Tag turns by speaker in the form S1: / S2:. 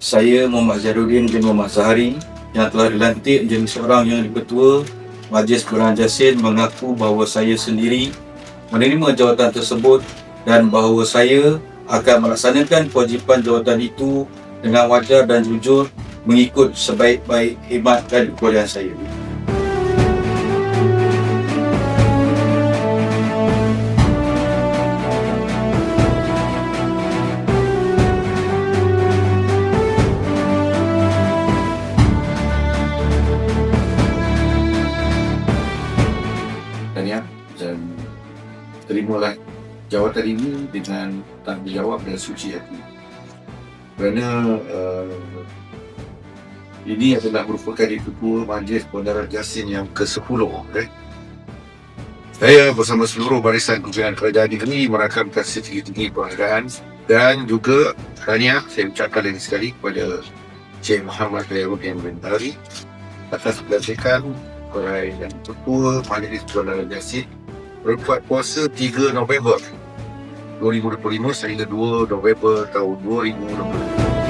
S1: Saya Muhammad Zainuddin bin Muhammad Zahari yang telah dilantik menjadi seorang yang ketua Majlis Perubahan Jasin mengaku bahawa saya sendiri menerima jawatan tersebut dan bahawa saya akan melaksanakan kewajipan jawatan itu dengan wajar dan jujur mengikut sebaik-baik hemat dan kekuatan saya.
S2: Tahniah dan terimalah jawatan ini dengan tanggungjawab dan suci hati. Kerana uh, ini adalah merupakan ketua Majlis Kebenaran Jasin yang ke-10. Okay? Saya bersama seluruh barisan pimpinan kerajaan negeri merakamkan setinggi-tinggi penghargaan dan juga tahniah saya ucapkan lagi sekali kepada Cik Muhammad Khairuddin bin Tari atas pelantikan Perai dan Ketua Majlis Kebenaran Jasin berbuat puasa 3 November 2025 sehingga 2 November tahun 2025.